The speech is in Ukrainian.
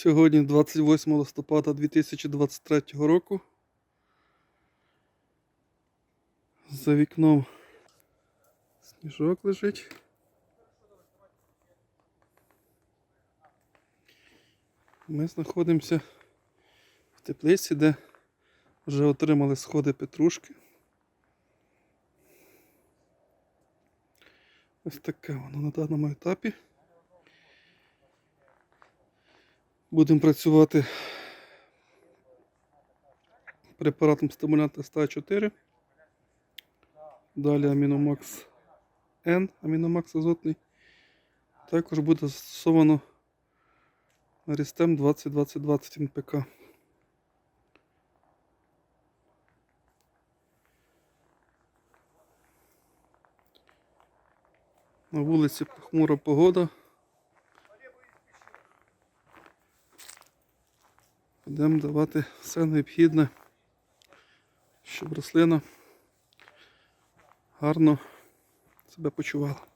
Сьогодні 28 листопада 2023 року. За вікном сніжок лежить. Ми знаходимося в теплиці, де вже отримали сходи петрушки. Ось таке воно на даному етапі. Будемо працювати препаратом стимулянта ста 4. Далі Аміномакс N, Аміномакс азотний. Також буде застосовано Рістем 2020 НПК. На вулиці похмура погода. Будемо давати все необхідне, щоб рослина гарно себе почувала.